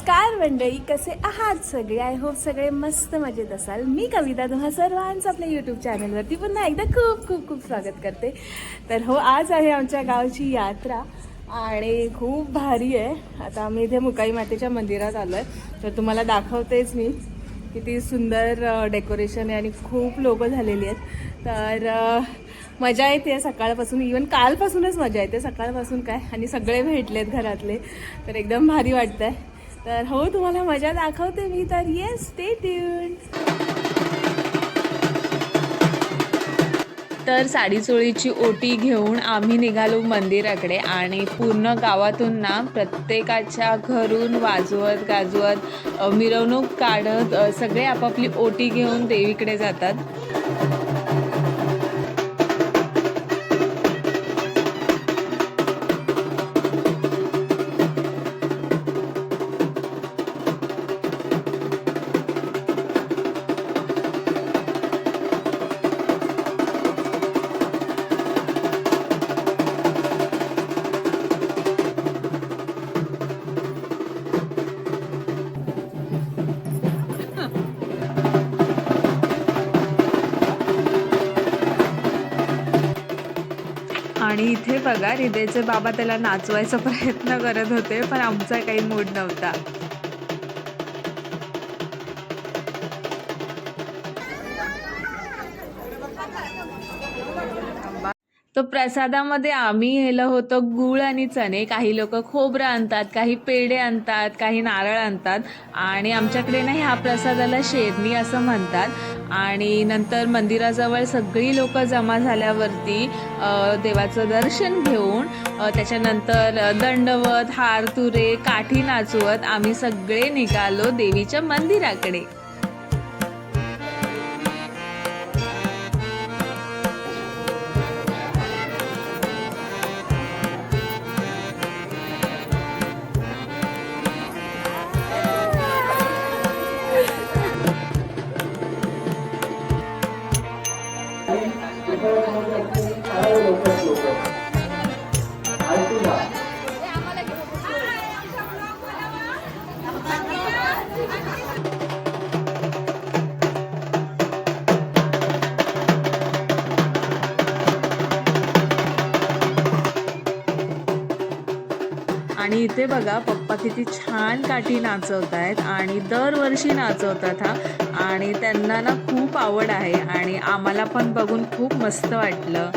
नमस्कार मंडळी कसे आहात सगळे? आय होप सगळे मस्त मजेत असाल. मी कविता तुम्हा सर्वांचं आपल्या यूट्यूब चॅनलवरती पुन्हा एकदा खूप खूप खूप स्वागत करते. तर हो आज आहे आमच्या गावची यात्रा आणि खूप भारी आहे. आता आम्ही इथे मुकाई मातेच्या मंदिरात आलो आहे तर तुम्हाला दाखवतेच मी किती सुंदर डेकोरेशन आहे आणि खूप लोकं झालेली आहेत. तर मजा येते सकाळपासून. इवन कालपासूनच मजा येते. सकाळपासून काय? आणि सगळे भेटलेत घरातले. तर एकदम भारी वाटतं आहे तर हो तुम्हाला मजा दाखवते मी तर. येस स्टे ट्यून तर साडीचोळीची ओटी घेऊन आम्ही निघालो मंदिराकडे आणि पूर्ण गावातून ना प्रत्येकाच्या घरून वाजवत गाजवत मिरवणूक काढत सगळे आपापली ओटी घेऊन देवीकडे जातात. आणि इथे बघा हृदयचे बाबा त्याला नाचवायचा प्रयत्न करत होते पण आमचा काही मूड नव्हता. तर प्रसादामध्ये आम्ही हेलं होतं गूळ आणि चणे. काही लोक खोबरं आणतात काही पेढे आणतात काही नारळ आणतात. आणि आमच्याकडे ना ह्या प्रसादाला शेरणी असं म्हणतात. आणि नंतर मंदिराजवळ सगळी लोक जमा झाल्यावरती देवाचं दर्शन घेऊन त्याच्यानंतर दंडवत हार तुरे काठी नाचवत आम्ही सगळे निघालो देवीच्या मंदिराकडे. आणि इथे बघा पप्पा किती छान काठी नाचवत आहेत आणि दरवर्षी नाचवतात हा. आणि त्यांना ना खूप आवड आहे आणि आम्हाला पण बघून खूप मस्त वाटलं.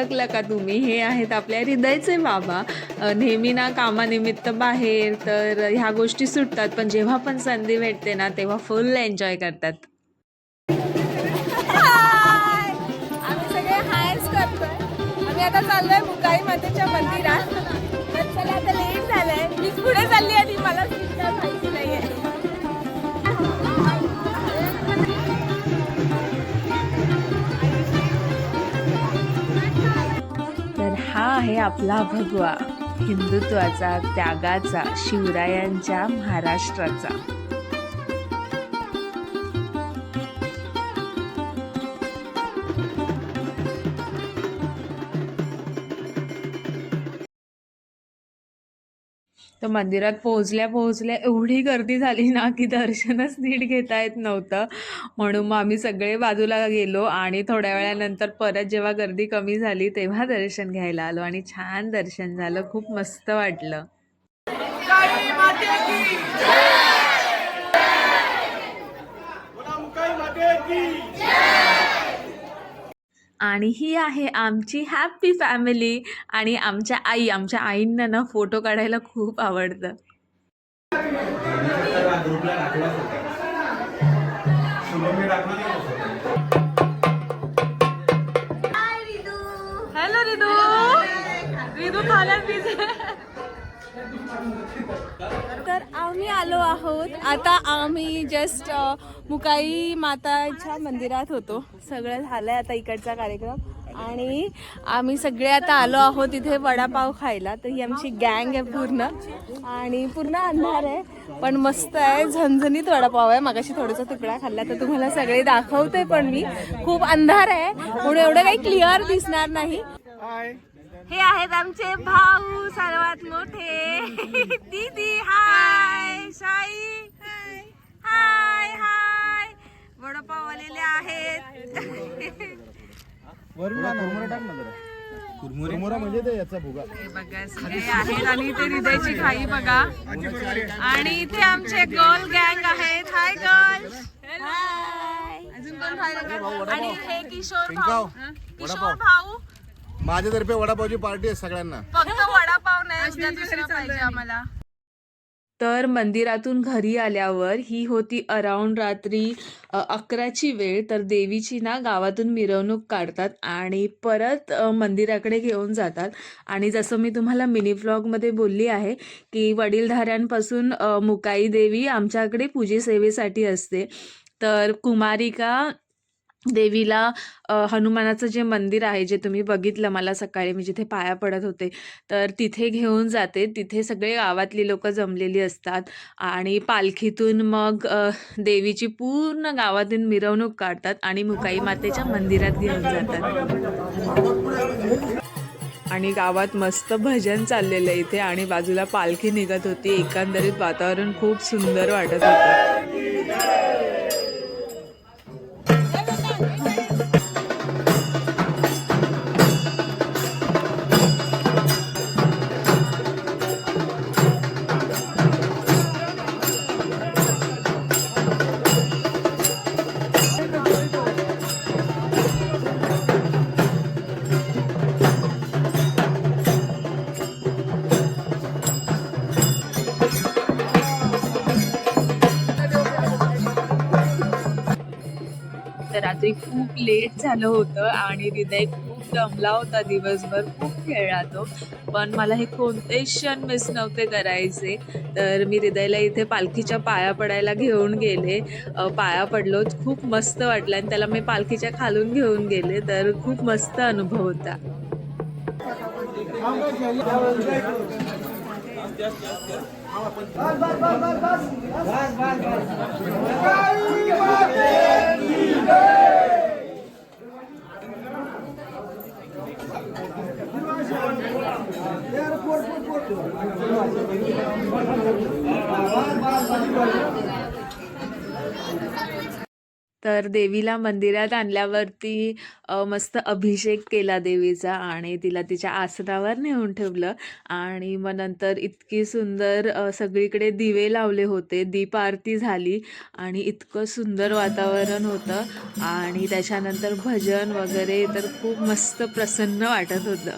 ओळखलं का तुम्ही? हे आहेत आपल्या हृदयचे बाबा. नेहमी ना कामानिमित्त बाहेर तर ह्या गोष्टी सुटतात पण जेव्हा पण संधी भेटते ना तेव्हा फुल एन्जॉय करतात. आम्ही सगळे हायच करतोय. आम्ही आता चाललोय मुकाई मातेच्या मंदिरात चला आता लेट झालंय. मीच पुढे चालली आहे आपला भगवा हिंदुत्वाचा त्यागाचा शिवरायांच्या महाराष्ट्राचा. तर मंदिरात पोहोचल्या पोहोचल्या एवढी गर्दी झाली ना की दर्शनच नीट घेता येत नव्हतं. म्हणून मग आम्ही सगळे बाजूला गेलो आणि थोड्या वेळानंतर परत जेव्हा गर्दी कमी झाली तेव्हा दर्शन घ्यायला आलो आणि छान दर्शन झालं. खूप मस्त वाटलं. की आणि ही आहे आमची हॅपी फॅमिली आणि आमच्या आई. आमच्या आईंना ना फोटो काढायला खूप आवडतं. हॅलो रिदू रिदू खाण्यात बिझी तर आम्ही आलो आहोत. आता आम्ही जस्ट मुकाई माताच्या मंदिरात होतो. सगळं झालंय आता इकडचा कार्यक्रम. आणि आम्ही सगळे आता आलो आहोत इथे वडापाव खायला. तर ही आमची गँग आहे पूर्ण. आणि पूर्ण अंधार आहे पण मस्त आहे. झणझणीत वडापाव आहे. मगाशी थोडासा तुकडा खाल्ला तर तुम्हाला सगळे दाखवते पण मी. खूप अंधार आहे. म्हणून एवढं काही क्लिअर दिसणार नाही. हे आहेत आमचे भाऊ सर्वात मोठे. दीदी हाय साई हाय हाय वडापाव आलेले आहेत. कुरमुरा म्हणजे ते याचा भुगा. हे बघा सगळे आहेत आणि ते हृदयची खाई बघा. आणि इथे आमचे गर्ल गँग आहेत. हाय गर्ल हाय अजून का? आणि हे किशोर भाऊ. किशोर भाऊ. माझ्यातर्फे वडापावची पार्टी आहे सगळ्यांना. फक्त वडापाव नाही उद्या दुसरं पाहिजे आम्हाला. तर मंदिरातून घरी आल्यावर ही होती अराऊंड रात्री अकराची वेळ. तर देवीची ना गावातून मिरवणूक काढतात आणि परत मंदिराकडे घेऊन जातात. आणि जसं मी तुम्हाला मिनी व्लॉगमध्ये बोलली आहे की वडीलधाऱ्यांपासून मुकाई देवी आमच्याकडे पूजेसेवेसाठी असते. तर कुमारिका देवीला हनुमानाचं जे मंदिर आहे जे तुम्ही बघितलं मला सकाळी मी जिथे पाया पडत होते तर तिथे घेऊन जाते. तिथे सगळे गावातली लोक जमलेली असतात आणि पालखीतून मग देवीची पूर्ण गावातून मिरवणूक काढतात आणि मुकाई मातेच्या मंदिरात घेऊन जातात. आणि गावात मस्त भजन चाललेलं इथे आणि बाजूला पालखी निघत होती. एकंदरीत वातावरण खूप सुंदर वाटत होतं. तर रात्री खूप लेट झालं होतं आणि हृदय खूप दमला होता दिवसभर खूप खेळला तो पण मला हे कोणतेही क्षण मिस नव्हते करायचे. तर मी हृदयला इथे पालखीच्या पाया पडायला घेऊन गेले. पाया पडलो खूप मस्त वाटलं आणि त्याला मी पालखीच्या खालून घेऊन गेले. तर खूप मस्त अनुभव होता. पोट पोट पोट तर देवीला मंदिरात आणल्यावरती मस्त अभिषेक केला देवीचा आणि तिला तिच्या आसनावर नेऊन ठेवलं आणि मग नंतर इतकी सुंदर सगळीकडे दिवे लावले होते. दीप आरती झाली आणि इतकं सुंदर वातावरण होतं आणि त्याच्यानंतर भजन वगैरे तर खूप मस्त प्रसन्न वाटत होतं.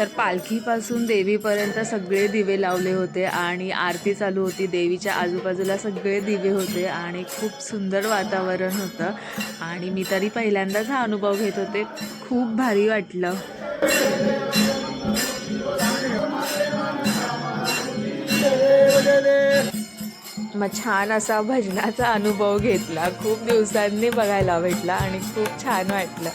तर पालखीपासून देवीपर्यंत सगळे दिवे लावले होते आणि आरती चालू होती. देवीच्या आजूबाजूला सगळे दिवे होते आणि खूप सुंदर वातावरण होतं. आणि मी तरी पहिल्यांदाच हा अनुभव घेत होते. खूप भारी वाटलं. मग छान असा भजनाचा अनुभव घेतला. खूप दिवसांनी बघायला भेटला आणि खूप छान वाटलं.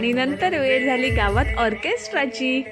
आणि नंतर वेळ झाली गावात ऑर्केस्ट्राची.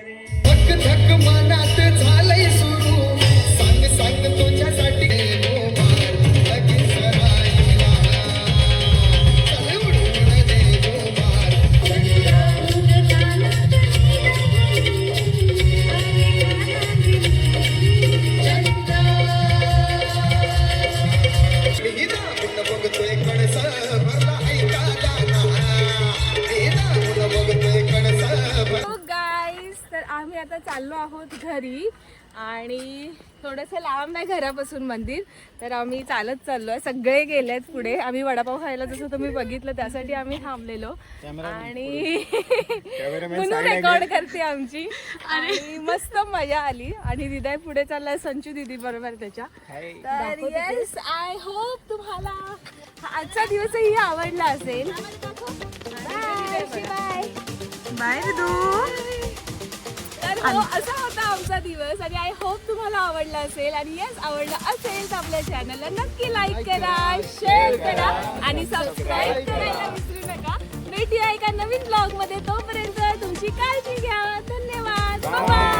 आम्ही आता चाललो आहोत घरी आणि थोडंसं लांब आहे घरापासून मंदिर तर आम्ही चालत चाललोय. सगळे गेलेत पुढे. आम्ही वडापाव खायला जसं तुम्ही बघितलं त्यासाठी आम्ही थांबलेलो. आणि म्हणून रेकॉर्ड करते आमची. आणि मस्त मजा आली. आणि दिदाय पुढे चाललाय संचू दिदी बरोबर त्याच्या. तर येस आय होप तुम्हाला आजचा दिवसही आवडला असेल. बाय बाय तर हो असा होता आमचा दिवस आणि आय होप तुम्हाला आवडला असेल आणि येस आवडला असेल तर आपल्या चॅनलला नक्की लाईक करा शेअर करा आणि सबस्क्राईब करायला विसरू नका. भेटूया एका नवीन ब्लॉगमध्ये. तोपर्यंत तुमची काळजी घ्या. धन्यवाद. बाय